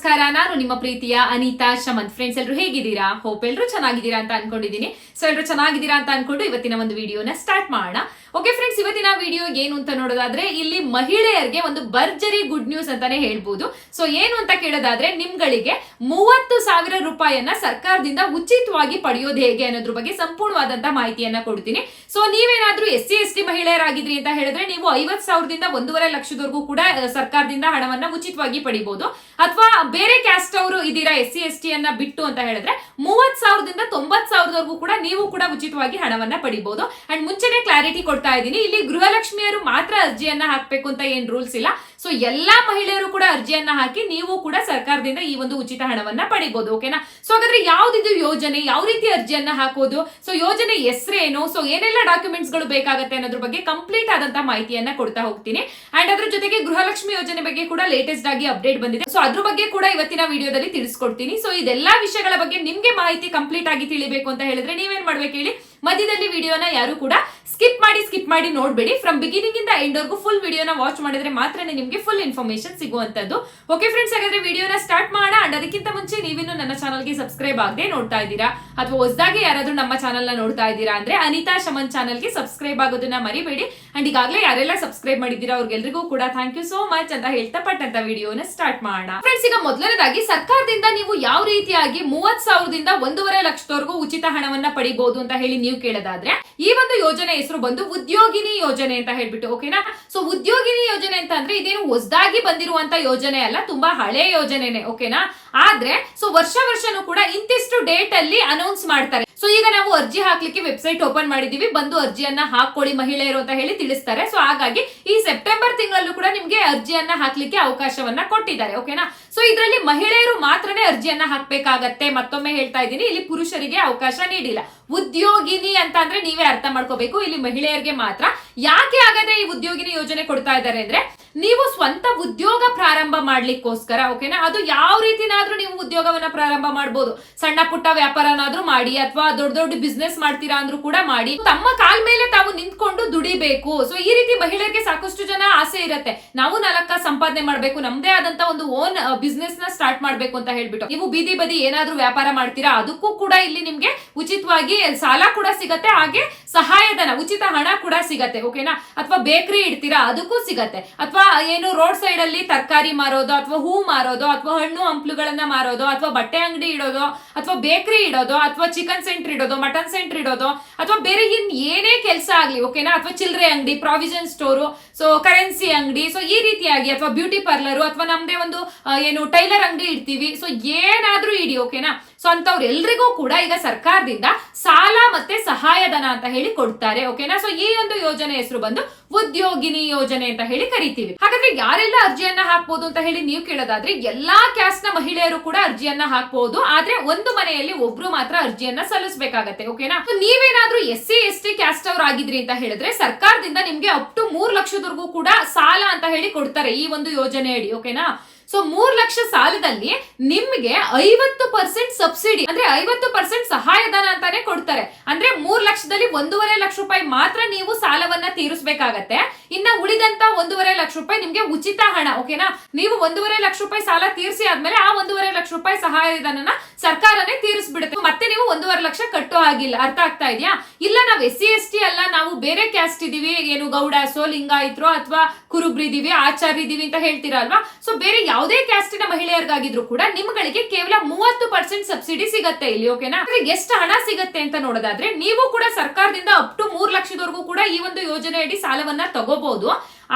ನಮಸ್ಕಾರ. ನಾನು ನಿಮ್ಮ ಪ್ರೀತಿಯ ಅನಿತಾ ಶಮಂತ್ ಫ್ರೆಂಡ್ಸ್ ಎಲ್ಲರೂ ಹೇಗಿದ್ದೀರಾ? ಹೋಪ್ ಎಲ್ಲರೂ ಚೆನ್ನಾಗಿದ್ದೀರಾ ಅಂತ ಅನ್ಕೊಂಡಿದ್ದೀನಿ. ಸೊ ಎಲ್ಲರೂ ಚೆನ್ನಾಗಿದ್ದೀರಾ ಅಂತ ಅನ್ಕೊಂಡು ಇವತ್ತಿನ ಒಂದು ವಿಡಿಯೋನ ಸ್ಟಾರ್ಟ್ ಮಾಡೋಣ. ಓಕೆ ಫ್ರೆಂಡ್ಸ್ ಇವತ್ತಿನ ವಿಡಿಯೋ ಏನು ಅಂತ ನೋಡೋದಾದ್ರೆ, ಇಲ್ಲಿ ಮಹಿಳೆಯರಿಗೆ ಒಂದು ಭರ್ಜರಿ ಗುಡ್ ನ್ಯೂಸ್ ಅಂತಾನೆ ಹೇಳ್ಬೋದು. ಸೊ ಏನು ಅಂತ ಕೇಳೋದಾದ್ರೆ, ನಿಮ್ಗಳಿಗೆ ಮೂವತ್ತು ಸಾವಿರ ರೂಪಾಯಿಯನ್ನ ಸರ್ಕಾರದಿಂದ ಉಚಿತವಾಗಿ ಪಡೆಯೋದು ಹೇಗೆ ಅನ್ನೋದ್ರ ಬಗ್ಗೆ ಸಂಪೂರ್ಣವಾದಂತಹ ಮಾಹಿತಿಯನ್ನ ಕೊಡ್ತೀನಿ. ಸೊ ನೀವೇನಾದ್ರೂ ಎಸ್ ಸಿ ಎಸ್ ಟಿ ಮಹಿಳೆಯರಾಗಿದ್ರಿ ಅಂತ ಹೇಳಿದ್ರೆ, ನೀವು ಐವತ್ ಸಾವಿರದಿಂದ ಒಂದೂವರೆ ಲಕ್ಷದವರೆಗೂ ಕೂಡ ಸರ್ಕಾರದಿಂದ ಹಣವನ್ನ ಉಚಿತವಾಗಿ ಪಡಿಬಹುದು ಅಥವಾ ಬೇರೆ ಕ್ಯಾಸ್ಟ್ ಅವರು ಇದೀರಾ ಎಸ್ ಸಿ, ಎಸ್ ಟಿ ಅನ್ನ ಬಿಟ್ಟು ಅಂತ ಹೇಳಿದ್ರೆ ಮೂವತ್ ಸಾವಿರದಿಂದ ತೊಂಬತ್ ಸಾವಿರದವರೆಗೂ ಕೂಡ ನೀವು ಕೂಡ ಉಚಿತವಾಗಿ ಹಣವನ್ನ ಪಡಿಬಹುದು ಅಂಡ್ ಮುಂಚೆನೆ ಕ್ಲಾರಿಟಿ ಕೊಡ್ತಾ ಇದ್ದೀನಿ. ಇಲ್ಲಿ ಗೃಹಲಕ್ಷ್ಮಿಯರು ಮಾತ್ರ ಅರ್ಜಿಯನ್ನ ಹಾಕ್ಬೇಕು ಅಂತ ಏನ್ ರೂಲ್ಸ್ ಇಲ್ಲ. ಸೊ ಎಲ್ಲಾ ಮಹಿಳೆಯರು ಕೂಡ ಅರ್ಜಿಯನ್ನ ಹಾಕಿ ನೀವು ಕೂಡ ಸರ್ಕಾರದಿಂದ ಈ ಒಂದು ಉಚಿತ ಹಣವನ್ನ ಪಡಿಬಹುದು ಓಕೆನಾ ಸೊ ಹಾಗಾದ್ರೆ ಯಾವ್ದಿದು ಯೋಜನೆ? ಯಾವ ರೀತಿ ಅರ್ಜಿಯನ್ನ ಹಾಕೋದು? ಸೊ ಯೋಜನೆ ಹೆಸರೇನು? ಸೊ ಏನೆಲ್ಲ ಡಾಕ್ಯುಮೆಂಟ್ಸ್ಗಳು ಬೇಕಾಗುತ್ತೆ ಅನ್ನೋದ್ರ ಬಗ್ಗೆ ಕಂಪ್ಲೀಟ್ ಆದಂತ ಮಾಹಿತಿಯನ್ನ ಕೊಡ್ತಾ ಹೋಗ್ತೀನಿ. ಅಂಡ್ ಅದ್ರ ಜೊತೆಗೆ ಗೃಹಲಕ್ಷ್ಮಿ ಯೋಜನೆ ಬಗ್ಗೆ ಕೂಡ ಲೇಟೆಸ್ಟ್ ಆಗಿ ಅಪ್ಡೇಟ್ ಬಂದಿದೆ. ಸೊ ಅದ್ರ ಬಗ್ಗೆ ಕೂಡ ಇವತ್ತಿನ ವಿಡಿಯೋದಲ್ಲಿ ತಿಳಿಸ್ಕೊಡ್ತೀನಿ. ಸೊ ಇದೆಲ್ಲಾ ವಿಷಯಗಳ ಬಗ್ಗೆ ನಿಮ್ಗೆ ಮಾಹಿತಿ ಕಂಪ್ಲೀಟ್ ಆಗಿ ತಿಳಿಬೇಕು ಅಂತ ಹೇಳಿದ್ರೆ ನೀವೇನ್ ಮಾಡ್ಬೇಕು ಹೇಳಿ? ಮಧ್ಯದಲ್ಲಿ ವಿಡಿಯೋನ ಯಾರು ಕೂಡ ಸ್ಕಿಪ್ ಮಾಡಿ ಸ್ಕಿಪ್ ಮಾಡಿ ನೋಡ್ಬೇಡಿ. ಫ್ರಮ್ ಬಿಗಿನಿಂಗ್ ಇಂದ ಎಂಡ್ ವರ್ಗೂ ಫುಲ್ ವಿಡಿಯೋನ ವಾಚ್ ಮಾಡಿದ್ರೆ ಮಾತ್ರನೇ ನಿಮ್ಗೆ ಫುಲ್ ಇನ್ಫಾರ್ಮೇಶನ್ ಸಿಗುವಂತದ್ದು ಓಕೆ ಫ್ರೆಂಡ್ಸ್ ಹಾಗಾದ್ರೆ ವಿಡಿಯೋನ ಸ್ಟಾರ್ಟ್ ಮಾಡೋಣ. ಅಂಡ್ ಅದಕ್ಕಿಂತ ಮುಂಚೆ ನೀವಿನ್ನು ನನ್ನ ಚಾನಲ್ಗೆ ಸಬ್ಸ್ಕ್ರೈಬ್ ಆಗದೆ ನೋಡ್ತಾ ಇದ್ದೀರಾ? ಅಥವಾ ಹೊಸದಾಗಿ ಯಾರಾದ್ರೂ ನಮ್ಮ ಚಾನಲ್ನ ನೋಡ್ತಾ ಇದ್ದೀರಾ ಅಂದ್ರೆ ಅನಿತಾ ಶಮನ್ ಚಾನಲ್ಗೆ ಸಬ್ಸ್ಕ್ರೈಬ್ ಆಗೋದನ್ನ ಮರಿಬೇಡಿ. ಅಂಡ್ ಈಗಾಗಲೇ ಯಾರೆಲ್ಲ ಸಬ್ಸ್ಕ್ರೈಬ್ ಮಾಡಿದ್ದೀರಾ ಅವ್ರಿಗೆಲ್ರಿಗೂ ಕೂಡ ಥ್ಯಾಂಕ್ ಯು ಸೋ ಮಚ್ ಅಂತ ಹೇಳ್ತಾ ಪಟ್ಟಂತ ವಿಡಿಯೋನ ಸ್ಟಾರ್ಟ್ ಮಾಡೋಣ. ಫ್ರೆಂಡ್ಸ್ ಈಗ ಮೊದಲನೇದಾಗಿ ಸರ್ಕಾರದಿಂದ ನೀವು ಯಾವ ರೀತಿಯಾಗಿ ಮೂವತ್ ಸಾವಿರದಿಂದ ಒಂದೂವರೆ ಲಕ್ಷದವರೆಗೂ ಉಚಿತ ಹಣವನ್ನ ಪಡಿಬಹುದು ಅಂತ ಹೇಳಿ ನೀವು ಕೇಳೋದಾದ್ರೆ, ಈ ಒಂದು ಯೋಜನೆ ಹೆಸರು ಬಂದು ಉದ್ಯೋಗಿನಿ ಯೋಜನೆ ಅಂತ ಹೇಳ್ಬಿಟ್ಟು ಓಕೆನಾ ಸೊ ಉದ್ಯೋಗಿನಿ ಯೋಜನೆ ಅಂತ ಅಂದ್ರೆ ಇದೇನು ಹೊಸದಾಗಿ ಬಂದಿರುವಂತ ಯೋಜನೆ ಅಲ್ಲ, ತುಂಬಾ ಹಳೆ ಯೋಜನೆನೆ ಓಕೆನಾ ಆದ್ರೆ ಸೊ ವರ್ಷ ವರ್ಷನೂ ಕೂಡ ಇಂತಿಷ್ಟು ಡೇಟ್ ಅಲ್ಲಿ ಅನೌನ್ಸ್ ಮಾಡ್ತಾರೆ. ಸೊ ಈಗ ನಾವು ಅರ್ಜಿ ಹಾಕ್ಲಿಕ್ಕೆ ವೆಬ್ಸೈಟ್ ಓಪನ್ ಮಾಡಿದೀವಿ. ಬಂದು ಅರ್ಜಿಯನ್ನ ಹಾಕೊಳ್ಳಿ ಮಹಿಳೆಯರು ಅಂತ ಹೇಳಿ ತಿಳಿಸ್ತಾರೆ. ಸೊ ಹಾಗಾಗಿ ಈ ಸೆಪ್ಟೆಂಬರ್ ತಿಂಗಳಲ್ಲೂ ಕೂಡ ನಿಮ್ಗೆ ಅರ್ಜಿಯನ್ನ ಹಾಕ್ಲಿಕ್ಕೆ ಅವಕಾಶವನ್ನ ಕೊಟ್ಟಿದ್ದಾರೆ. ಓಕೆನಾ ಸೊ ಇದರಲ್ಲಿ ಮಹಿಳೆಯರು ಮಾತ್ರನೇ ಅರ್ಜಿಯನ್ನ ಹಾಕ್ಬೇಕಾಗತ್ತೆ. ಮತ್ತೊಮ್ಮೆ ಹೇಳ್ತಾ ಇದ್ದೀನಿ, ಇಲ್ಲಿ ಪುರುಷರಿಗೆ ಅವಕಾಶ ನೀಡಿಲ್ಲ. ಉದ್ಯೋಗಿನಿ ಅಂತ ಅಂದ್ರೆ ನೀವೇ ಅರ್ಥ ಮಾಡ್ಕೋಬೇಕು. ಇಲ್ಲಿ ಮಹಿಳೆಯರಿಗೆ ಮಾತ್ರ. ಯಾಕೆ ಹಾಗಾದ್ರೆ ಈ ಉದ್ಯೋಗಿನಿ ಯೋಜನೆ ಕೊಡ್ತಾ ಇದ್ದಾರೆ ಅಂದ್ರೆ ನೀವು ಸ್ವಂತ ಉದ್ಯೋಗ ಪ್ರಾರಂಭ ಮಾಡ್ಲಿಕ್ಕೋಸ್ಕರ ಓಕೆನಾ ಅದು ಯಾವ ರೀತಿನಾದ್ರೂ ನೀವು ಉದ್ಯೋಗವನ್ನ ಪ್ರಾರಂಭ ಮಾಡ್ಬೋದು. ಸಣ್ಣ ಪುಟ್ಟ ವ್ಯಾಪಾರನಾದ್ರೂ ಮಾಡಿ, ಅಥವಾ ದೊಡ್ಡ ದೊಡ್ಡ ಬಿಸ್ನೆಸ್ ಮಾಡ್ತೀರಾ ಅಂದ್ರೂ ಕೂಡ ಮಾಡಿ. ತಮ್ಮ ಕಾಲ್ ಮೇಲೆ ತಾವು ನಿಂತ್ಕೊಂಡು ದುಡಿಬೇಕು. ಸೊ ಈ ರೀತಿ ಮಹಿಳೆಯರಿಗೆ ಸಾಕಷ್ಟು ಜನ ಆಸೆ ಇರುತ್ತೆ. ನಾವು ನಾಲ್ಕ ಸಂಪಾದನೆ ಮಾಡ್ಬೇಕು, ನಮ್ದೇ ಆದಂತ ಒಂದು ಓನ್ ಬಿಸ್ನೆಸ್ನ ಸ್ಟಾರ್ಟ್ ಮಾಡ್ಬೇಕು ಅಂತ ಹೇಳ್ಬಿಟ್ಟು. ನೀವು ಬೀದಿ ಬದಿ ಏನಾದ್ರೂ ವ್ಯಾಪಾರ ಮಾಡ್ತೀರಾ, ಅದಕ್ಕೂ ಕೂಡ ಇಲ್ಲಿ ನಿಮ್ಗೆ ಉಚಿತವಾಗಿ ಸಾಲ ಕೂಡ ಸಿಗತ್ತೆ, ಹಾಗೆ ಸಹಾಯಧನ, ಉಚಿತ ಹಣ ಕೂಡ ಸಿಗತ್ತೆ ಓಕೆನಾ ಅಥವಾ ಬೇಕರಿ ಇಡ್ತೀರಾ, ಅದಕ್ಕೂ ಸಿಗತ್ತೆ. ಅಥವಾ ಏನು ರೋಡ್ ಸೈಡ್ ಅಲ್ಲಿ ತರಕಾರಿ ಮಾರೋದು ಅಥವಾ ಹೂ ಮಾರೋದು ಅಥವಾ ಹಣ್ಣು ಹಂಪ್ಲುಗಳನ್ನ ಮಾರೋದು ಅಥವಾ ಬಟ್ಟೆ ಅಂಗಡಿ ಇಡೋದು ಅಥವಾ ಬೇಕರಿ ಇಡೋದು ಅಥವಾ ಚಿಕನ್ ಸೆಂಟರ್ ಇಡೋದು ಮಟನ್ ಸೆಂಟರ್ ಇಡೋದು ಅಥವಾ ಬೇರೆ ಇನ್ ಏನೇ ಕೆಲಸ ಆಗ್ಲಿ ಓಕೆನಾ ಅಥವಾ ಚಿಲ್ಲರೆ ಅಂಗಡಿ ಪ್ರಾವಿಷನ್ ಸ್ಟೋರು ಸೊ ಕರೆನ್ಸಿ ಅಂಗಡಿ ಸೊ ಈ ರೀತಿಯಾಗಿ ಅಥವಾ ಬ್ಯೂಟಿ ಪಾರ್ಲರು ಅಥವಾ ನಮ್ದೇ ಒಂದು ಏನು ಟೈಲರ್ ಅಂಗಡಿ ಇಡ್ತೀವಿ ಸೊ ಏನಾದ್ರೂ ಇಡಿ ಓಕೆನಾ ಸೊ ಅಂತವ್ರೆಲ್ರಿಗೂ ಕೂಡ ಈಗ ಸರ್ಕಾರದಿಂದ ಸಾಲ ಮತ್ತೆ ಸಹಾಯಧನ ಅಂತ ಹೇಳಿ ಕೊಡ್ತಾರೆ ಓಕೆನಾ ಸೊ ಈ ಒಂದು ಯೋಜನೆ ಹೆಸರು ಬಂದು ಉದ್ಯೋಗಿನಿ ಯೋಜನೆ ಅಂತ ಹೇಳಿ ಕರಿತೀವಿ. ಹಾಗಾದ್ರೆ ಯಾರೆಲ್ಲ ಅರ್ಜಿಯನ್ನ ಹಾಕ್ಬೋದು ಅಂತ ಹೇಳಿ ನೀವು ಕೇಳೋದಾದ್ರೆ ಎಲ್ಲಾ ಕ್ಯಾಸ್ಟ್ನ ಮಹಿಳೆಯರು ಕೂಡ ಅರ್ಜಿಯನ್ನ ಹಾಕ್ಬೋದು, ಆದ್ರೆ ಒಂದು ಮನೆಯಲ್ಲಿ ಒಬ್ರು ಮಾತ್ರ ಅರ್ಜಿಯನ್ನ ಸಲ್ಲಿಸಬೇಕಾಗತ್ತೆ ಓಕೆನಾ ನೀವೇನಾದ್ರೂ S C S T caste ಅವ್ರು ಆಗಿದ್ರಿ ಅಂತ ಹೇಳಿದ್ರೆ ಸರ್ಕಾರದಿಂದ ನಿಮ್ಗೆ ಅಪ್ ಟು ಮೂರ್ ಲಕ್ಷದವರೆಗೂ ಕೂಡ ಸಾಲ ಅಂತ ಹೇಳಿ ಕೊಡ್ತಾರೆ ಈ ಒಂದು ಯೋಜನೆ ಅಡಿ ಓಕೆನಾ ಸೊ ಮೂರ್ ಲಕ್ಷ ಸಾಲದಲ್ಲಿ ನಿಮ್ಗೆ ಐವತ್ತು ಪರ್ಸೆಂಟ್ ಸಬ್ಸಿಡಿ ಅಂದ್ರೆ ಐವತ್ತು ಪರ್ಸೆಂಟ್ ಸಹಾಯಧನ ಅಂತಾನೆ ಕೊಡ್ತಾರೆ. ಅಂದ್ರೆ ಮೂರ್ ಲಕ್ಷದಲ್ಲಿ ಒಂದೂವರೆ ಲಕ್ಷ ರೂಪಾಯಿ ಮಾತ್ರ ನೀವು ಸಾಲವನ್ನ ತೀರಿಸಬೇಕಾಗತ್ತೆ. ಇನ್ನ ಉಳಿದಂತ ಒಂದೂವರೆ ಲಕ್ಷ ರೂಪಾಯಿ ನಿಮ್ಗೆ ಉಚಿತ ಹಣ, ಓಕೆನಾ? ನೀವು ಒಂದೂವರೆ ಲಕ್ಷ ರೂಪಾಯಿ ಸಾಲ ತೀರಿಸಿ ಆದ್ಮೇಲೆ ಆ ಒಂದೂವರೆ ಲಕ್ಷ ರೂಪಾಯಿ ಸಹಾಯಧನನ ಸರ್ಕಾರನೇ ತೀರಿಸ್ಬಿಡುತ್ತೆ. ಮತ್ತೆ ನೀವು ಒಂದೂವರೆ ಲಕ್ಷ ಕಟ್ಟೋ ಆಗಿಲ್ಲ ಅರ್ಥ ಆಗ್ತಾ ಇದೆಯಾ? ಇಲ್ಲ, ನಾವು ಎಸ್ ಸಿ, ಎಸ್ ಟಿ ಅಲ್ಲ, ನಾವು ಬೇರೆ ಕ್ಯಾಸ್ಟ್ ಇದೀವಿ. ಏನು ಗೌಡಾಸೋ ಲಿಂಗಾಯಿತ್ರೋ ಅಥವಾ ಕುರುಬ್ರಿದೀವಿ ಆಚಾರ್ಯ ಇದೀವಿ ಅಂತ ಹೇಳ್ತೀರಾ ಅಲ್ವಾ ಸೊ ಬೇರೆ ಯಾವುದೇ ಕ್ಯಾಸ್ಟಿನ ಮಹಿಳೆಯರಿಗಾಗಿದ್ರು ಕೂಡ ನಿಮ್ಗಳಿಗೆ ಕೇವಲ ಮೂವತ್ತು ಪರ್ಸೆಂಟ್ ಸಬ್ಸಿಡಿ ಸಿಗತ್ತೆ, ಇಲ್ಲಿ ಓಕೆನಾ ಎಷ್ಟು ಹಣ ಸಿಗತ್ತೆ ಅಂತ ನೋಡೋದಾದ್ರೆ ನೀವು ಕೂಡ ಸರ್ಕಾರದಿಂದ ಅಪ್ ಟು ಮೂರ್ ಲಕ್ಷದವರೆಗೂ ಕೂಡ ಈ ಒಂದು ಯೋಜನೆಯಡಿ ಸಾಲವನ್ನ ತಗೋಬಹುದು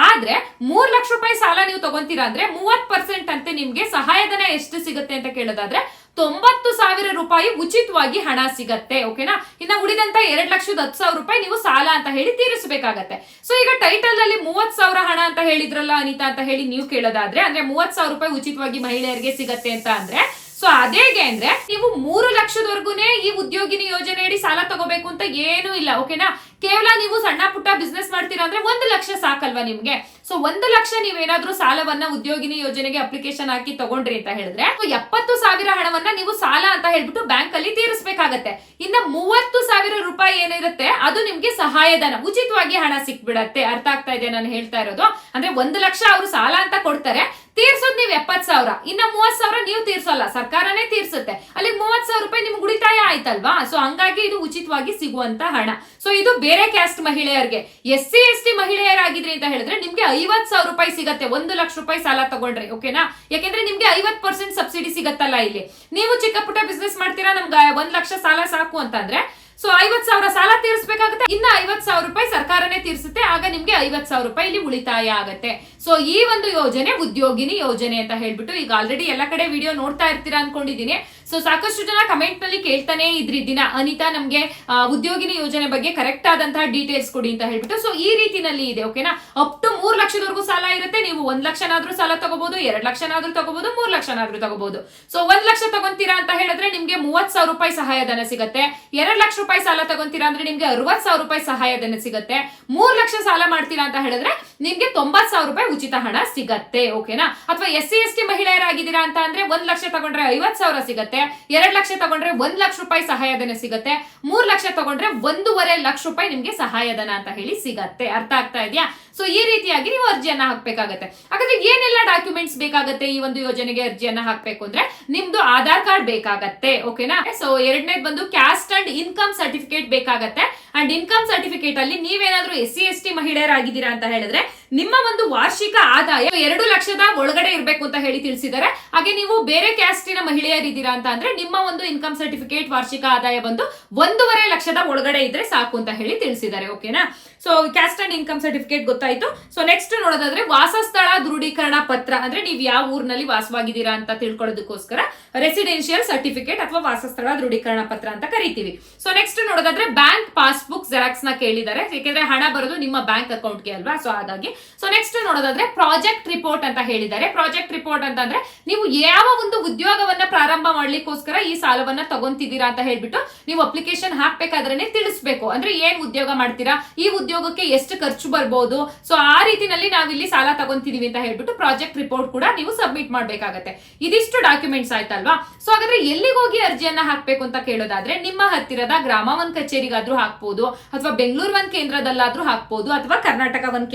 ಆದ್ರೆ ಮೂರ್ ಲಕ್ಷ ರೂಪಾಯಿ ಸಾಲ ನೀವು ತಗೊಂತೀರಾ ಅಂದ್ರೆ ಮೂವತ್ ಪರ್ಸೆಂಟ್ ಅಂತೆ ನಿಮ್ಗೆ ಸಹಾಯಧನ ಎಷ್ಟು ಸಿಗುತ್ತೆ ಅಂತ ಕೇಳೋದಾದ್ರೆ ತೊಂಬತ್ತು ಸಾವಿರ ರೂಪಾಯಿ ಉಚಿತವಾಗಿ ಹಣ ಸಿಗತ್ತೆ ಓಕೆನಾ ಇನ್ನ ಉಳಿದಂತ ಎರಡ್ ಲಕ್ಷದ ಹತ್ತು ಸಾವಿರ ರೂಪಾಯಿ ನೀವು ಸಾಲ ಅಂತ ಹೇಳಿ ತೀರಿಸಬೇಕಾಗತ್ತೆ. ಸೊ ಈಗ ಟೈಟಲ್ ಅಲ್ಲಿ ಮೂವತ್ ಸಾವಿರ ಹಣ ಅಂತ ಹೇಳಿದ್ರಲ್ಲ ಅನಿತಾ ಅಂತ ಹೇಳಿ ನೀವು ಕೇಳೋದಾದ್ರೆ, ಅಂದ್ರೆ ಮೂವತ್ ಸಾವಿರ ರೂಪಾಯಿ ಉಚಿತವಾಗಿ ಮಹಿಳೆಯರಿಗೆ ಸಿಗತ್ತೆ ಅಂತ ಅಂದ್ರೆ ಸೊ ಅದೇಗೆ ಅಂದ್ರೆ, ನೀವು ಮೂರು ಲಕ್ಷದವರೆಗೂನೆ ಈ ಉದ್ಯೋಗಿನಿ ಯೋಜನೆ ಅಡಿ ಸಾಲ ತಗೋಬೇಕು ಅಂತ ಏನೂ ಇಲ್ಲ ಓಕೆನಾ ಕೇವಲ ನೀವು ಸಣ್ಣ ಪುಟ್ಟ ಬಿಸ್ನೆಸ್ ಮಾಡ್ತೀರಾ ಅಂದ್ರೆ ಒಂದು ಲಕ್ಷ ಸಾಕಲ್ವಾ ನಿಮ್ಗೆ? ಸೊ ಒಂದು ಲಕ್ಷ ನೀವೇನಾದ್ರೂ ಸಾಲವನ್ನ ಉದ್ಯೋಗಿನಿ ಯೋಜನೆಗೆ ಅಪ್ಲಿಕೇಶನ್ ಹಾಕಿ ತಗೊಂಡ್ರಿ ಅಂತ ಹೇಳಿದ್ರೆ ಎಪ್ಪತ್ತು ಸಾವಿರ ಹಣವನ್ನ ನೀವು ಸಾಲ ಅಂತ ಹೇಳ್ಬಿಟ್ಟು ಬ್ಯಾಂಕ್ ಅಲ್ಲಿ ತೀರಿಸಬೇಕಾಗತ್ತೆ. ಇನ್ನ ಮೂವತ್ತು ಸಾವಿರ ರೂಪಾಯಿ ಏನಿರುತ್ತೆ, ಅದು ನಿಮ್ಗೆ ಸಹಾಯಧನ, ಉಚಿತವಾಗಿ ಹಣ ಸಿಕ್ಬಿಡತ್ತೆ. ಅರ್ಥ ಆಗ್ತಾ ಇದೆ ನಾನು ಹೇಳ್ತಾ ಇರೋದು? ಅಂದ್ರೆ ಒಂದು ಲಕ್ಷ ಅವರು ಸಾಲ ಅಂತ ಕೊಡ್ತಾರೆ ತೀರ್ಸೋದ್ ನೀವು ಎಪ್ಪತ್ ಸಾವಿರ. ಇನ್ನ ಮೂವತ್ ಸಾವಿರ ನೀವು ತೀರ್ಸಲ್ಲ. ಸರ್ಕಾರನೇ ತೀರ್ಸುತ್ತೆ. ಅಲ್ಲಿ ಮೂವತ್ ಸಾವಿರ ರೂಪಾಯಿ ನಿಮ್ಗೆ ಉಳಿತಾಯ ಆಯ್ತಲ್ವಾ? ಸೊ ಹಂಗಾಗಿ ಇದು ಉಚಿತವಾಗಿ ಸಿಗುವಂತ ಹಣ. ಸೊ ಇದು ಬೇರೆ ಕ್ಯಾಸ್ಟ್ ಮಹಿಳೆಯರಿಗೆ. ಎಸ್ ಸಿ ಎಸ್ ಟಿ ಮಹಿಳೆಯರಾಗಿದ್ರಿ ಅಂತ ಹೇಳಿದ್ರೆ ನಿಮ್ಗೆ ಐವತ್ ಸಾವಿರ ರೂಪಾಯಿ ಸಿಗತ್ತೆ. ಒಂದು ಲಕ್ಷ ರೂಪಾಯಿ ಸಾಲ ತಗೊಂಡ್ರೆ, ಓಕೆನಾ? ಯಾಕೆಂದ್ರೆ ನಿಮ್ಗೆ ಐವತ್ ಪರ್ಸೆಂಟ್ ಸಬ್ಸಿಡಿ ಸಿಗತ್ತಲ್ಲ ಇಲ್ಲಿ. ನೀವು ಚಿಕ್ಕ ಪುಟ್ಟ ಬಿಸ್ನೆಸ್ ಮಾಡ್ತೀರಾ, ನಮ್ಗೆ ಒಂದ್ ಲಕ್ಷ ಸಾಲ ಸಾಕು ಅಂತಂದ್ರೆ ಸೊ ಐವತ್ ಸಾವಿರ ಸಾಲ ತೀರಿಸಬೇಕಾಗುತ್ತೆ. ಇನ್ನ ಐವತ್ ಸಾವಿರ ರೂಪಾಯಿ ಸರ್ಕಾರನೇ ತೀರಿಸುತ್ತೆ. ಆಗ ನಿಮ್ಗೆ ಐವತ್ ಸಾವಿರ ರೂಪಾಯಿ ಇಲ್ಲಿ ಉಳಿತಾಯ ಆಗುತ್ತೆ. ಸೊ ಈ ಒಂದು ಯೋಜನೆ ಉದ್ಯೋಗಿನಿ ಯೋಜನೆ ಅಂತ ಹೇಳ್ಬಿಟ್ಟು ಈಗ ಆಲ್ರೆಡಿ ಎಲ್ಲ ಕಡೆ ವಿಡಿಯೋ ನೋಡ್ತಾ ಇರ್ತೀರಾ ಅನ್ಕೊಂಡಿದೀನಿ. ಸೊ ಸಾಕಷ್ಟು ಜನ ಕಮೆಂಟ್ನಲ್ಲಿ ಕೇಳ್ತಾನೆ ಇದ್ರಿ ದಿನ. ಅನಿತಾ ನಮ್ಗೆ ಉದ್ಯೋಗಿನಿ ಯೋಜನೆ ಬಗ್ಗೆ ಕರೆಕ್ಟ್ ಆದಂತಹ ಡೀಟೇಲ್ಸ್ ಕೊಡಿ ಅಂತ ಹೇಳ್ಬಿಟ್ಟು. ಸೊ ಈ ರೀತಿನಲ್ಲಿ ಇದೆ ಓಕೆನಾ ಅಪ್ ಟು ಮೂರ್ ಲಕ್ಷದವರೆಗೂ ಸಾಲ ಇರುತ್ತೆ. ನೀವು ಒಂದ್ ಲಕ್ಷನಾದ್ರೂ ಸಾಲ ತಗೋಬಹುದು ಎರಡ್ ಲಕ್ಷನಾದ್ರೂ ತಗೋಬಹುದು ಮೂರ್ ಲಕ್ಷನಾದ್ರೂ ತಗೋಬಹುದು ಸೊ ಒಂದ್ ಲಕ್ಷ ತಗೊಂತೀರಾ ಅಂತ ಹೇಳಿದ್ರೆ ನಿಮ್ಗೆ ಮೂವತ್ ಸಾವಿರ ರೂಪಾಯಿ ಸಹಾಯಧನ ಸಿಗುತ್ತೆ. ಎರಡ್ ಲಕ್ಷ ರೂಪಾಯಿ ಸಾಲ ತಗೊಂತೀರಾ ಅಂದ್ರೆ ನಿಮ್ಗೆ ಅರವತ್ ಸಾವಿರ ರೂಪಾಯಿ ಸಹಾಯಧನ ಸಿಗುತ್ತೆ. ಮೂರ್ ಲಕ್ಷ ಸಾಲ ಮಾಡ್ತೀರಾ ಅಂತ ಹೇಳಿದ್ರೆ ನಿಮ್ಗೆ ತೊಂಬತ್ ಸಾವಿರ ರೂಪಾಯಿ ಉಚಿತ ಹಣ ಸಿಗತ್ತೆ, ಓಕೆನಾ? ಅಥವಾ ಎಸ್ ಸಿ, ಎಸ್ ಟಿ ಮಹಿಳೆಯರಾಗಿದ್ದೀರಾ ಅಂತ ಅಂದ್ರೆ ಒಂದ್ ಲಕ್ಷ ತಗೊಂಡ್ರೆ ಐವತ್ ಸಾವಿರ ಸಿಗುತ್ತೆ, ಎರಡ್ ಲಕ್ಷ ತಗೊಂಡ್ರೆ ಒಂದ್ ಲಕ್ಷ ರೂಪಾಯಿ ಸಹಾಯಧನ ಸಿಗುತ್ತೆ, ಮೂರ್ ಲಕ್ಷ ತಗೊಂಡ್ರೆ ಒಂದೂವರೆ ಲಕ್ಷ ರೂಪಾಯಿ ನಿಮ್ಗೆ ಸಹಾಯಧನ ಅಂತ ಹೇಳಿ ಸಿಗತ್ತೆ. ಅರ್ಥ ಆಗ್ತಾ ಇದೆಯಾ? ಸೊ ಈ ರೀತಿಯಾಗಿ ನೀವು ಅರ್ಜಿಯನ್ನ ಹಾಕ್ಬೇಕಾಗತ್ತೆ. ಹಾಗಾದ್ರೆ ಏನೆಲ್ಲ ಡಾಕ್ಯುಮೆಂಟ್ಸ್ ಬೇಕಾಗತ್ತೆ ಈ ಒಂದು ಯೋಜನೆಗೆ ಅರ್ಜಿಯನ್ನ ಹಾಕಬೇಕು ಅಂದ್ರೆ ನಿಮ್ದು ಆಧಾರ್ ಕಾರ್ಡ್ ಬೇಕಾಗತ್ತೆ ಓಕೆನಾ ಸೊ ಎರಡನೇದು ಬಂದು ಕ್ಯಾಸ್ಟ್ ಅಂಡ್ ಇನ್ಕಮ್ ಸರ್ಟಿಫಿಕೇಟ್ ಬೇಕಾಗತ್ತೆ. ಅಂಡ್ ಇನ್ಕಮ್ ಸರ್ಟಿಫಿಕೇಟ್ ಅಲ್ಲಿ ನೀವೇನಾದ್ರೂ ಎಸ್ ಸಿ ಎಸ್ ಟಿ ಮಹಿಳೆಯರಾಗಿದ್ದೀರಾ ಅಂತ ಹೇಳಿದ್ರೆ ನಿಮ್ಮ ಒಂದು ವಾರ್ಷಿಕ ಆದಾಯ ಎರಡು ಲಕ್ಷದ ಒಳಗಡೆ ಇರಬೇಕು ಅಂತ ಹೇಳಿ ತಿಳಿಸಿದ್ದಾರೆ. ಹಾಗೆ ನೀವು ಬೇರೆ ಕ್ಯಾಸ್ಟಿನ ಮಹಿಳೆಯರಿದ್ದೀರಾ ಅಂತ ಅಂದ್ರೆ ನಿಮ್ಮ ಒಂದು ಇನ್ಕಮ್ ಸರ್ಟಿಫಿಕೇಟ್ ವಾರ್ಷಿಕ ಆದಾಯ ಬಂದು ಒಂದೂವರೆ ಲಕ್ಷದ ಒಳಗಡೆ ಇದ್ರೆ ಸಾಕು ಅಂತ ಹೇಳಿ ತಿಳಿಸಿದ್ದಾರೆ, ಓಕೆನಾ? So caste and income certificate ಗೊತ್ತಾಯ್ತು. ಸೊ ನೆಕ್ಸ್ಟ್ ನೋಡೋದಾದ್ರೆ ವಾಸಸ್ಥಳ ದೃಢೀಕರಣ ಪತ್ರ ಅಂದ್ರೆ ನೀವು ಯಾವ ಊರಿನಲ್ಲಿ ವಾಸವಾಗಿದ್ದೀರಾ ಅಂತ ತಿಳ್ಕೊಳ್ಳೋದಕ್ಕೋಸ್ಕರ ರೆಸಿಡೆನ್ಷಿಯಲ್ ಸರ್ಟಿಫಿಕೇಟ್ ಅಥವಾ ವಾಸಸ್ಥಳ ದೃಢೀಕರಣ ಪತ್ರ ಅಂತ ಕರಿತೀವಿ. ಸೊ ನೆಕ್ಸ್ಟ್ ನೋಡೋದಾದ್ರೆ ಬ್ಯಾಂಕ್ ಪಾಸ್ಬುಕ್ ಜೆರಾಕ್ಸ್ನ ಕೇಳಿದ್ದಾರೆ. ಯಾಕೆಂದ್ರೆ ಹಣ ಬರೋದು ನಿಮ್ಮ ಬ್ಯಾಂಕ್ ಅಕೌಂಟ್ಗೆ ಅಲ್ವಾ? ಸೊ ಹಾಗಾಗಿ ಸೊ ನೆಕ್ಸ್ಟ್ ನೋಡೋದಾದ್ರೆ ಪ್ರಾಜೆಕ್ಟ್ ರಿಪೋರ್ಟ್ ಅಂತ ಹೇಳಿದ್ದಾರೆ. ಪ್ರಾಜೆಕ್ಟ್ ರಿಪೋರ್ಟ್ ಅಂತಂದ್ರೆ ನೀವು ಯಾವ ಒಂದು ಉದ್ಯೋಗವನ್ನ ಪ್ರಾರಂಭ ಮಾಡ್ಲಿಕ್ಕೋಸ್ಕರ ಈ ಸಾಲವನ್ನ ತಗೊಂತಿದ್ದೀರಾ ಅಂತ ಹೇಳ್ಬಿಟ್ಟು ನೀವು ಅಪ್ಲಿಕೇಶನ್ ಹಾಕ್ಬೇಕಾದ್ರೆ ತಿಳಿಸ್ಬೇಕು. ಅಂದ್ರೆ ಏನ್ ಉದ್ಯೋಗ ಮಾಡ್ತೀರಾ? ಈ ಉದ್ಯೋಗಕ್ಕೆ ಎಷ್ಟು ಖರ್ಚು ಬರ್ಬೋದು? ಸೊ ಆ ರೀತಿನಲ್ಲಿ ನಾವಿಲ್ಲಿ ಸಾಲ ತಗೊಂತಿದೀವಿ ಅಂತ ಹೇಳ್ಬಿಟ್ಟು ಪ್ರಾಜೆಕ್ಟ್ ರಿಪೋರ್ಟ್ ಕೂಡ ನೀವು ಸಬ್ಮಿಟ್ ಮಾಡ್ಬೇಕಾಗತ್ತೆ. ಇದಿಷ್ಟು ಡಾಕ್ಯುಮೆಂಟ್ಸ್ ಆಯ್ತಲ್ವಾ? ಸೊ ಹಾಗಾದ್ರೆ ಎಲ್ಲಿಗೆ ಹೋಗಿ ಅರ್ಜಿಯನ್ನ ಹಾಕ್ಬೇಕು ಅಂತ ಕೇಳೋದಾದ್ರೆ ನಿಮ್ಮ ಹತ್ತಿರದ ಗ್ರಾಮ ಒಂದ್ ಕಚೇರಿಗಾದ್ರೂ ಹಾಕ್ಬೋದು, ಅಥವಾ ಬೆಂಗಳೂರು ಒಂದ್ ಕೇಂದ್ರದಲ್ಲಾದ್ರೂ ಹಾಕ್ಬೋದು, ಅಥವಾ ಕರ್ನಾಟಕ ಒಂದ್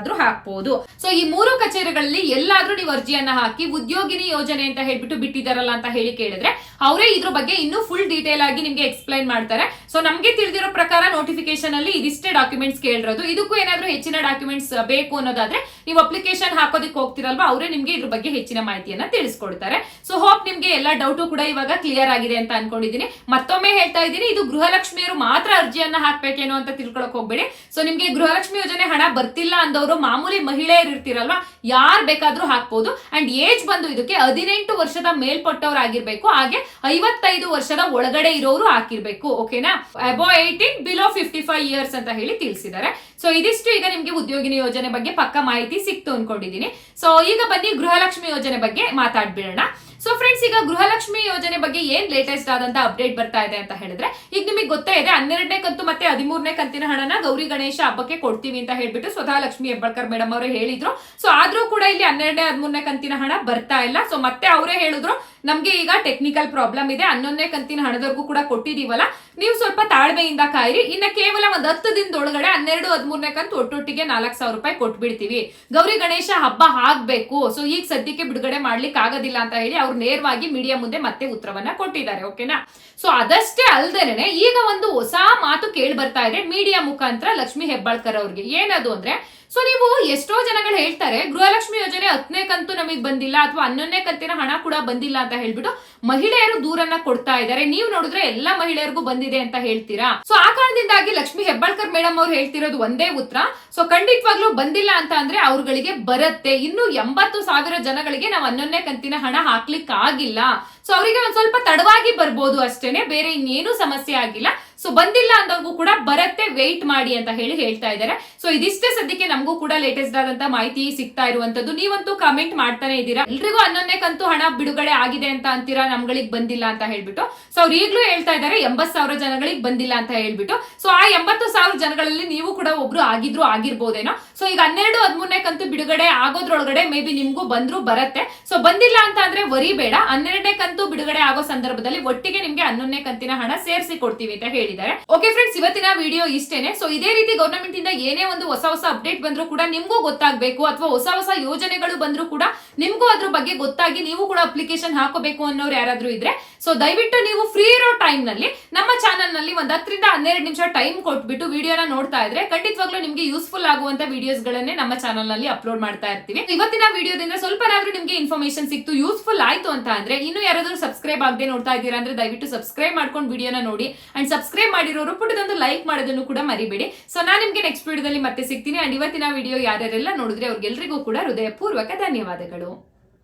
ಕೇಂದ್ರದಲ್ಲಾದ್ರೂ ಹಾಕ್ಬಹುದು ಸೊ ಈ ಮೂರು ಕಚೇರಿಗಳಲ್ಲಿ ಎಲ್ಲಾದ್ರೂ ನೀವು ಅರ್ಜಿಯನ್ನ ಹಾಕಿ ಉದ್ಯೋಗಿನಿ ಯೋಜನೆ ಅಂತ ಹೇಳ್ಬಿಟ್ಟು ಬಿಟ್ಟಿದಾರಲ್ಲ ಅಂತ ಹೇಳಿ ಕೇಳಿದ್ರೆ, ಅವರೇ ಇದ್ರ ಬಗ್ಗೆ ಇನ್ನೂ ಫುಲ್ ಡೀಟೇಲ್ ಆಗಿ ನಿಮ್ಗೆ ಎಕ್ಸ್ಪ್ಲೈನ್ ಮಾಡ್ತಾರೆ. ಸೊ ನಮ್ಗೆ ತಿಳಿದಿರೋ ಪ್ರಕಾರ ನೋಟಿಫಿಕೇಶನ್ ಅಲ್ಲಿ ಇದಿಷ್ಟೇ ಡಾಕ್ಯುಮೆಂಟ್ಸ್ ಕೇಳಿರೋದು. ಇದಕ್ಕೂ ಏನಾದ್ರೂ ಹೆಚ್ಚಿನ ಡಾಕ್ಯುಮೆಂಟ್ಸ್ ಬೇಕು ಅನ್ನೋದಾದ್ರೆ, ನೀವು ಅಪ್ಲಿಕೇಶನ್ ಹಾಕೋದಕ್ಕೆ ಹೋಗ್ತಿರಲ್ವಾ, ಅವರೇ ನಿಮ್ಗೆ ಇದ್ರ ಬಗ್ಗೆ ಹೆಚ್ಚಿನ ಮಾಹಿತಿಯನ್ನ ತಿಳಿಸ್ಕೊಡ್ತಾರೆ. ಸೊ ಹೋಪ್ ನಿಮ್ಗೆ ಎಲ್ಲ ಡೌಟು ಕೂಡ ಇವಾಗ ಕ್ಲಿಯರ್ ಆಗಿದೆ ಅಂತ ಅನ್ಕೊಂಡಿದೀನಿ ಮತ್ತೊಮ್ಮೆ ಹೇಳ್ತಾ ಇದ್ದೀನಿ, ಇದು ಗೃಹಲಕ್ಷ್ಮಿಯರು ಮಾತ್ರ ಅರ್ಜಿಯನ್ನ ಹಾಕ್ಬೇಕೇನೋ ಅಂತ ತಿಳ್ಕೊಳಕ್ ಹೋಗ್ಬೇಡಿ. ಸೊ ನಿಮ್ಗೆ ಗೃಹಲಕ್ಷ್ಮಿ ಯೋಜನೆ ಹಣ ಬರ್ತಿಲ್ಲ ಅಂದವರು ಮಾಮೂಲಿ ಮಹಿಳೆಯರು ಇರ್ತಿರಲ್ವಾ? ಯಾರ್ ಬೇಕಾದ್ರೂ ಹಾಕ್ಬೋದು. ಅಂಡ್ ಏಜ್ ಬಂದು ಇದಕ್ಕೆ ಹದಿನೆಂಟು ವರ್ಷದ ಮೇಲ್ಪಟ್ಟವರಾಗಿರ್ಬೇಕು ಹಾಗೆ ಐವತ್ತೈದು ವರ್ಷದ ಒಳಗಡೆ ಇರೋರು ಹಾಕಿರ್ಬೇಕು. ಓಕೆನಾ? Above eighteen below fifty five years ಅಂತ ಹೇಳಿ ತಿಳಿಸಿದ್ದಾರೆ. ಸೊ ಇದಿಷ್ಟು ಈಗ ನಿಮ್ಗೆ ಉದ್ಯೋಗಿನಿ ಯೋಜನೆ ಬಗ್ಗೆ ಪಕ್ಕ ಮಾಹಿತಿ ಸಿಕ್ತು ಅನ್ಕೊಂಡಿದೀನಿ. ಸೊ ಈಗ ಬನ್ನಿ ಗೃಹಲಕ್ಷ್ಮಿ ಯೋಜನೆ ಬಗ್ಗೆ ಮಾತಾಡ್ಬಿಡೋಣ. ಸೊ ಫ್ರೆಂಡ್ಸ್ ಈಗ ಗೃಹಲಕ್ಷ್ಮಿ ಯೋಜನೆ ಬಗ್ಗೆ ಏನ್ ಲೇಟೆಸ್ಟ್ ಆದಂತ ಅಪ್ಡೇಟ್ ಬರ್ತಾ ಇದೆ ಅಂತ ಹೇಳಿದ್ರೆ, ಈಗ ನಿಮಗೆ ಗೊತ್ತೇ ಇದೆ, ಹನ್ನೆರಡನೇ ಕಂತು ಮತ್ತೆ ಹದಿಮೂರನೇ ಕಂತಿನ ಹಣನ ಗೌರಿ ಗಣೇಶ ಹಬ್ಬಕ್ಕೆ ಕೊಡ್ತೀವಿ ಅಂತ ಹೇಳ್ಬಿಟ್ಟು ಸ್ವತಃ ಲಕ್ಷ್ಮಿ ಹೆಬ್ಬಳ್ಕರ್ ಮೇಡಮ್ ಅವರೇ ಹೇಳಿದ್ರು. ಸೊ ಆದ್ರೂ ಕೂಡ ಇಲ್ಲಿ ಹನ್ನೆರಡನೇ, ಹದಿಮೂರನೇ ಕಂತಿನ ಹಣ ಬರ್ತಾ ಇಲ್ಲ. ಸೊ ಮತ್ತೆ ಅವರೇ ಹೇಳಿದ್ರು ನಮ್ಗೆ ಈಗ ಟೆಕ್ನಿಕಲ್ ಪ್ರಾಬ್ಲಮ್ ಇದೆ. ಹನ್ನೊಂದನೇ ಕಂತಿನ ಹಣದವರೆಗೂ ಕೂಡ ಕೊಟ್ಟಿದೀವಲ್ಲ? ನೀವು ಸ್ವಲ್ಪ ತಾಳ್ಮೆಯಿಂದ ಕಾಯಿರಿ. ಇನ್ನ ಕೇವಲ ಒಂದ್ ಹತ್ತು ದಿನದೊಳಗಡೆ ಹನ್ನೆರಡು, ಹದಿಮೂರನೇ ಕಂತು ಒಟ್ಟೊಟ್ಟಿಗೆ ನಾಲ್ಕು ಸಾವಿರ ರೂಪಾಯಿ ಕೊಟ್ಬಿಡ್ತೀವಿ. ಗೌರಿ ಗಣೇಶ ಹಬ್ಬ ಆಗ್ಬೇಕು. ಸೊ ಈಗ ಸದ್ಯಕ್ಕೆ ಬಿಡುಗಡೆ ಮಾಡ್ಲಿಕ್ಕೆ ಆಗೋದಿಲ್ಲ ಅಂತ ಹೇಳಿ ಅವ್ರು ನೇರವಾಗಿ ಮೀಡಿಯಾ ಮುಂದೆ ಮತ್ತೆ ಉತ್ತರವನ್ನ ಕೊಟ್ಟಿದ್ದಾರೆ. ಓಕೆನಾ ಸೊ ಅದಷ್ಟೇ ಅಲ್ದೇನೆ ಈಗ ಒಂದು ಹೊಸ ಮಾತು ಕೇಳಿ ಬರ್ತಾ ಇದೆ. ಮೀಡಿಯಾ ಮುಖಾಂತರ ಲಕ್ಷ್ಮಿ ಹೆಬ್ಬಾಳ್ಕರ್ ಅವ್ರಿಗೆ. ಏನದು ಅಂದ್ರೆ ಸೊ ನೀವು ಎಷ್ಟೋ ಜನಗಳು ಹೇಳ್ತಾರೆ, ಗೃಹಲಕ್ಷ್ಮಿ ಯೋಜನೆ ಹತ್ತನೇ ಕಂತು ನಮಗೆ ಬಂದಿಲ್ಲ ಅಥವಾ ಹನ್ನೊಂದನೇ ಕಂತಿನ ಹಣ ಕೂಡ ಬಂದಿಲ್ಲ ಅಂತ ಹೇಳ್ಬಿಟ್ಟು ಮಹಿಳೆಯರು ದೂರನ್ನ ಕೊಡ್ತಾ ಇದ್ದಾರೆ. ನೀವು ನೋಡಿದ್ರೆ ಎಲ್ಲಾ ಮಹಿಳೆಯರಿಗೂ ಬಂದಿದೆ ಅಂತ ಹೇಳ್ತೀರಾ? ಸೊ ಆ ಕಾರಣದಿಂದಾಗಿ ಲಕ್ಷ್ಮಿ ಹೆಬ್ಬಾಳ್ಕರ್ ಮೇಡಮ್ ಅವ್ರು ಹೇಳ್ತಿರೋದು ಒಂದೇ ಉತ್ತರ. ಸೊ ಖಂಡಿತವಾಗ್ಲೂ ಬಂದಿಲ್ಲ ಅಂತ ಅಂದ್ರೆ ಅವ್ರುಗಳಿಗೆ ಬರುತ್ತೆ. ಇನ್ನು ಎಂಬತ್ತು ಸಾವಿರ ಜನಗಳಿಗೆ ನಾವು ಹನ್ನೊಂದನೇ ಕಂತಿನ ಹಣ ಹಾಕ್ಲಿಕ್ಕೆ ಆಗಿಲ್ಲ ಸೊ ಅವರಿಗೆ ಒಂದ್ ಸ್ವಲ್ಪ ತಡವಾಗಿ ಬರ್ಬೋದು ಅಷ್ಟೇನೆ. ಬೇರೆ ಇನ್ನೇನು ಸಮಸ್ಯೆ ಆಗಿಲ್ಲ. ಸೊ ಬಂದಿಲ್ಲ ಅಂದವ್ರಿಗೂ ಕೂಡ ಬರತ್ತೆ ವೆಯ್ಟ್ ಮಾಡಿ ಅಂತ ಹೇಳಿ ಹೇಳ್ತಾ ಇದ್ದಾರೆ. ಸೊ ಇದಿಷ್ಟೇ ಸದ್ಯಕ್ಕೆ ನಮಗೂ ಕೂಡ ಲೇಟೆಸ್ಟ್ ಆದಂತ ಮಾಹಿತಿ ಸಿಗ್ತಾ ಇರುವಂತದ್ದು. ನೀವಂತೂ ಕಮೆಂಟ್ ಮಾಡ್ತಾನೆ ಇದ್ದೀರಾ? ಎಲ್ರಿಗೂ ಹನ್ನೊಂದನೇ ಕಂತು ಹಣ ಬಿಡುಗಡೆ ಆಗಿದೆ ಅಂತ ಅಂತೀರಾ? ನಮ್ಗಳಿಗೆ ಬಂದಿಲ್ಲ ಅಂತ ಹೇಳ್ಬಿಟ್ಟು. ಸೊ ಅವ್ರು ಈಗಲೂ ಹೇಳ್ತಾ ಇದ್ದಾರೆ ಎಂಬತ್ ಸಾವಿರ ಜನಗಳಿಗೆ ಬಂದಿಲ್ಲ ಅಂತ ಹೇಳ್ಬಿಟ್ಟು. ಸೊ ಆ ಎಂಬತ್ತು ಸಾವಿರ ಜನಗಳಲ್ಲಿ ನೀವು ಕೂಡ ಒಬ್ರು ಆಗಿದ್ರು ಆಗಿರ್ಬೋದೇನೋ? ಸೊ ಈಗ ಹನ್ನೆರಡು, ಹದಿಮೂರನೇ ಕಂತು ಬಿಡುಗಡೆ ಆಗೋದ್ರೊಳಗಡೆ ಮೇ ಬಿ ನಿಮ್ಗೂ ಬಂದ್ರು ಬರತ್ತೆ. ಸೊ ಬಂದಿಲ್ಲ ಅಂತ ಅಂದ್ರೆ ವರಿ ಬೇಡ ಹನ್ನೆರಡನೇ ಕಂತು ಬಿಡುಗಡೆ ಆಗೋ ಸಂದರ್ಭದಲ್ಲಿ ಒಟ್ಟಿಗೆ ನಿಮ್ಗೆ ಹನ್ನೊಂದನೇ ಕಂತಿನ ಹಣ ಸೇರಿಸಿ ಕೊಡ್ತೀವಿ ಅಂತ ಹೇಳಿ. ಹೇಳಿದ್ದಾರೆ ಓಕೆ ಫ್ರೆಂಡ್ಸ್ ಇವತ್ತಿನ ವಿಡಿಯೋ ಇಷ್ಟೇನೆ. ಸೊ ಇದೇ ರೀತಿ ಗವರ್ನಮೆಂಟ್ ಇಂದ ಏನೇ ಒಂದು ಹೊಸ ಹೊಸ ಅಪ್ಡೇಟ್ ಬಂದ್ರು ಕೂಡ ನಿಮ್ಗೂ ಗೊತ್ತಾಗಬೇಕು, ಅಥವಾ ಹೊಸ ಹೊಸ ಯೋಜನೆಗಳು ಬಂದ್ರು ಕೂಡ ನಿಮ್ಗೂ ಅದ್ರ ಬಗ್ಗೆ ಗೊತ್ತಾಗಿ ನೀವು ಕೂಡ ಅಪ್ಲಿಕೇಶನ್ ಹಾಕೋಬೇಕು ಅನ್ನೋರು ಯಾರಾದ್ರೂ ಇದ್ರೆ ಸೊ ದಯವಿಟ್ಟು ನೀವು ಫ್ರೀ ಇರೋ ಟೈಮ್ನಲ್ಲಿ ನಮ್ಮ ಚಾನಲ್ನಲ್ಲಿ ಒಂದ್ ಹತ್ತರಿಂದ ಹನ್ನೆರಡು ನಿಮಿಷ ಟೈಮ್ ಕೊಟ್ಬಿಟ್ಟು ವಿಡಿಯೋನ ನೋಡ್ತಾ ಇದ್ರೆ ಖಂಡಿತವಾಗ್ಲೂ ನಿಮ್ಗೆ ಯೂಸ್ಫುಲ್ ಆಗುವಂತ ವಿಡಿಯೋಸ್ ಗಳನ್ನೇ ನಮ್ಮ ಚಾನಲ್ನಲ್ಲಿ ಅಪ್ಲೋಡ್ ಮಾಡ್ತಾ ಇರ್ತೀವಿ. ಇವತ್ತಿನ ವಿಡಿಯೋದಿಂದ ಸ್ವಲ್ಪನಾದ್ರೂ ನಿಮ್ಗೆ ಇನ್ಫಾರ್ಮೇಶನ್ ಸಿಕ್ತು ಯೂಸ್ಫುಲ್ ಆಯ್ತು ಅಂತ ಅಂದ್ರೆ ಇನ್ನು ಯಾರಾದ್ರೂ ಸಬ್ಸ್ಕ್ರೈಬ್ ಆಗದೆ ನೋಡ್ತಾ ಇದ್ದೀರಾ ಅಂದ್ರೆ ದಯವಿಟ್ಟು ಸಬ್ಸ್ಕ್ರೈಬ್ ಮಾಡ್ಕೊಂಡು ವಿಡಿಯೋನ ನೋಡಿ. ಅಂಡ್ ಸಬ್ಸ್ಕ್ರೈಬ್ ಮಾಡಿರೋರು ಪುಟದೊಂದು ಲೈಕ್ ಮಾಡೋದನ್ನು ಕೂಡ ಮರಿಬೇಡಿ. ಸೊ ನಾನು ನಿಮ್ಗೆ ನೆಕ್ಸ್ಟ್ ವಿಡಿಯೋದಲ್ಲಿ ಮತ್ತೆ ಸಿಗ್ತೀನಿ. ಅಂಡ್ ಇವತ್ತಿನ ವಿಡಿಯೋ ಯಾರ್ಯಾರೆಲ್ಲ ನೋಡಿದ್ರೆ ಅವ್ರಿಗೆಲ್ರಿಗೂ ಕೂಡ ಹೃದಯಪೂರ್ವಕ ಧನ್ಯವಾದಗಳು.